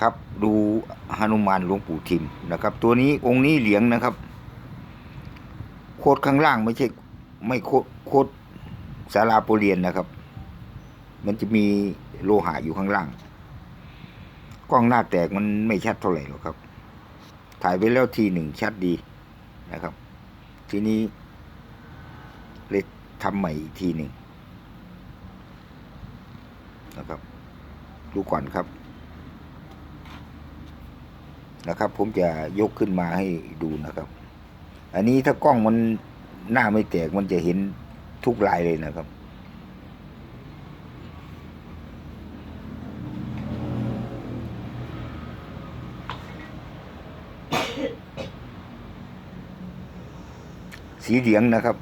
ครับ ดูหนุมานหลวงปู่ทิมนะครับ ตัวนี้องค์นี้เหลียงนะครับ โคดข้างล่างไม่ใช่ไม่โคดโคดสาราโปเลียนนะครับ มันจะมีโลหะอยู่ข้างล่าง กล้องหน้าแตกมันไม่ชัดเท่าไหร่หรอกครับ ถ่ายไปแล้วทีหนึ่งชัดดีนะครับ ทีนี้เลยทำใหม่อีกทีหนึ่งนะครับ ดูก่อนครับ นะครับ ผมจะยกขึ้นมาให้ดูนะครับ อันนี้ถ้ากล้องมันหน้าไม่แตกมันจะเห็นทุกลายเลยนะครับ สีเหลืองนะครับ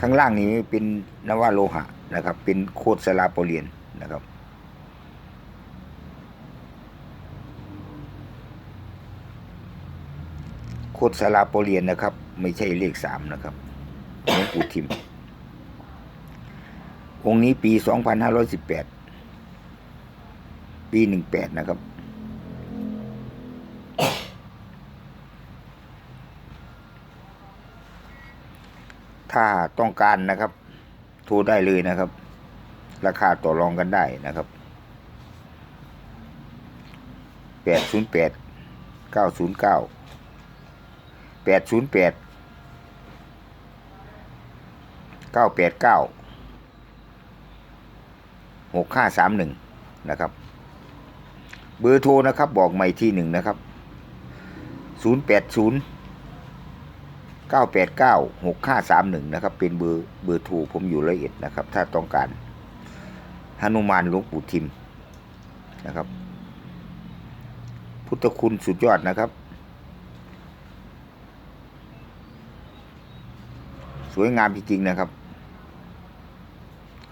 ข้างล่างนี้เป็นนวโลหะนะครับ เป็นโคดสลาโปเลียนนะครับ โคดสลาโปเลียนนะครับ ไม่ใช่เลขสามนะครับหลวงปู่ทิม องค์นี้ปีสองพันห้าร้อยสิบแปดปีหนึ่งแปดนะครับ ถ้าต้องการนะครับ โทรได้เลยนะครับ ราคาต่อรองกันได้นะครับแปดศูนย์แปดเก้าศูนย์เก้า แปดศูนย์แปดเก้าแปดเก้าหกห้าสามหนึ่งนะครับ เบอร์โทรนะครับบอกใหม่ที่หนึ่งนะครับศูนย์แปดศูนย์989 6531นะครับ เป็นเบอร์เบอร์โทรผมอยู่ละเอียดนะครับ ถ้าต้องการหนุมานหลวงปู่ทิมนะครับ พุทธคุณสุดยอดนะครับ สวยงามจริงๆนะครับ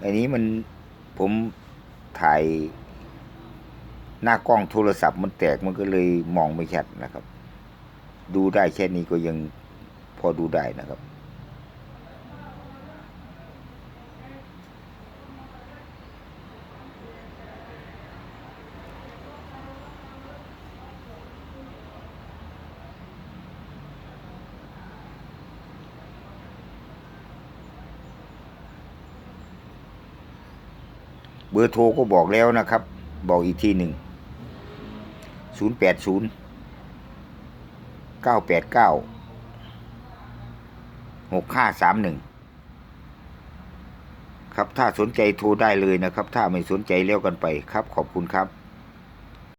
อันนี้มันผมถ่ายหน้ากล้องโทรศัพท์มันแตกมันก็เลยมองไม่ชัดนะครับ ดูได้แค่นี้ก็ยังพอดูได้นะครับ อร์โทรก็บอกแล้วนะครับ บอกอีกทีหนึ่ง 080 989 6531 ครับถ้าสนใจโทรได้เลยนะครับ ถ้าไม่สนใจเลี้ยวกันไปครับ ขอบคุณครับ